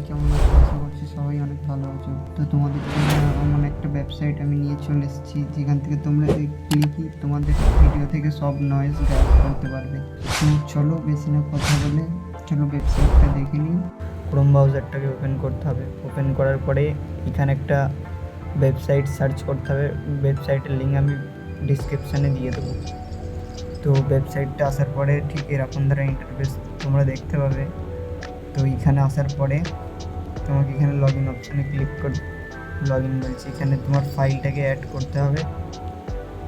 সবাই কেমন আছো আশা করছি সবাই অনেক ভালো আছো। তো তোমাদের জন্য এমন একটা ওয়েবসাইট আমি নিয়ে চলে এসেছি, যেখান থেকে তোমরা ক্লিকই তোমাদের ভিডিও থেকে সব নয়েজ গায়েব করতে পারবে। তো চলো বেশি না কথা বলে, চলো ওয়েবসাইটটা দেখে নিই। ক্রোম ব্রাউজারটাকে ওপেন করতে হবে। ওপেন করার পরে এখানে একটা ওয়েবসাইট সার্চ করতে হবে। ওয়েবসাইটের লিঙ্ক আমি ডিসক্রিপশানে দিয়ে দেবো। তো ওয়েবসাইটটা আসার পরে ঠিক এরকম ধরনের ইন্টারফেস তোমরা দেখতে পাবে। তো এখানে আসার পরে তোমাকে এখানে লগ ইন অপশানে ক্লিক কর লগ ইন বলছি। এখানে তোমার ফাইলটাকে অ্যাড করতে হবে।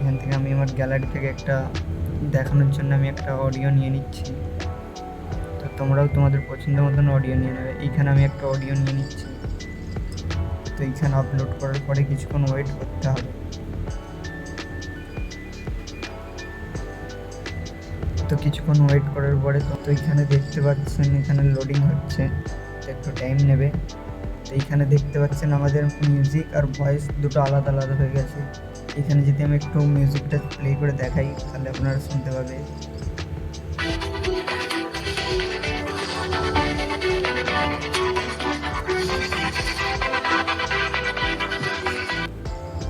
এখান থেকে আমি আমার গ্যালারি থেকে একটা দেখানোর জন্য আমি একটা অডিও নিয়ে নিচ্ছি। তো তোমরাও তোমাদের পছন্দ মতন অডিও নিয়ে নেবে। এইখানে আমি একটা অডিও নিয়ে নিচ্ছি। তো এইখানে আপলোড করার পরে কিছুক্ষণ ওয়েট করতে হবে। তো কিছুক্ষণ ওয়েট করার পরে তো এইখানে দেখতে পাচ্ছেন, এখানে লোডিং হচ্ছে। একটু টাইম নেবে। তো এইখানে দেখতে পাচ্ছেন আমাদের মিউজিক আর ভয়েস দুটো আলাদা আলাদা হয়ে গেছে। এখানে যদি আমি একটু মিউজিকটা প্লে করে দেখাই, তাহলে আপনারা শুনতে পাবে।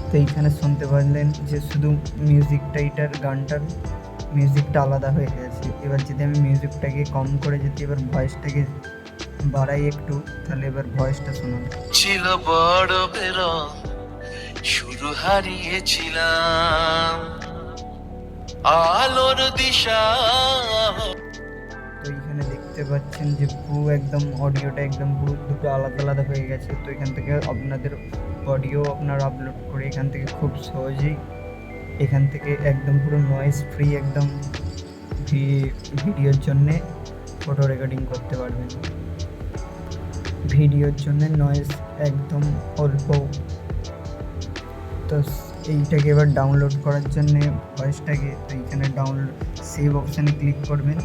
তো এইখানে শুনতে পারলেন যে শুধু মিউজিকটা এটার গানটার মিউজিকটা আলাদা হয়ে গেছে। এবার যদি আমি মিউজিকটাকে কম করে যদি এবার ভয়েসটাকে বাড়াই একটু তাহলে এবার ভয়েসটা শোনান ছিল বড় বের শুরু হারিয়েছিলাম। আলোর দিশা। তো এইখানে দেখতে পাচ্ছেন যে পুরো একদম অডিওটা একদম পুরো দুটো আলাদা আলাদা হয়ে গেছে। তো এখান থেকে আপনাদের অডিও আপনারা আপলোড করে এখান থেকে খুব সহজেই এখান থেকে একদম পুরো নয়েজ ফ্রি একদম ভিডিওর জন্যে ফটো রেকর্ডিং করতে পারবেন। ভিডিওর জন্য নয়েজ একদম অল্প। তো এইটাকে এবার ডাউনলোড করার জন্য ভয়েসটাকে তো এইখানে ডাউনলোড সেভ অপশানে ক্লিক করবেন।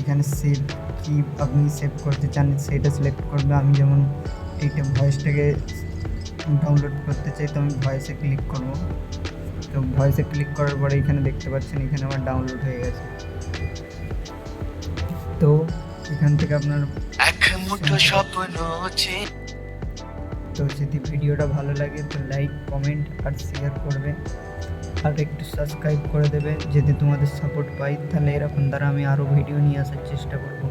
এখানে সেভ কি আপনি সেভ করতে চান সেটা সিলেক্ট করবে। আমি যেমন এইটা ভয়েসটাকে ডাউনলোড করতে চাই তো আমি ভয়েসে ক্লিক করব। তো ভয়েসে ক্লিক করার পরে এখানে দেখতে পাচ্ছেন এখানে আমার ডাউনলোড হয়ে গেছে। তো এখান থেকে আপনার তো যদি ভিডিওটা ভালো লাগে তো লাইক কমেন্ট আর শেয়ার করবে আর একটু সাবস্ক্রাইব করে দেবে যদি তোমাদের সাপোর্ট পাই তাহলে এরকম দ্বারা আমি আরও ভিডিও নিয়ে আসার চেষ্টা করব।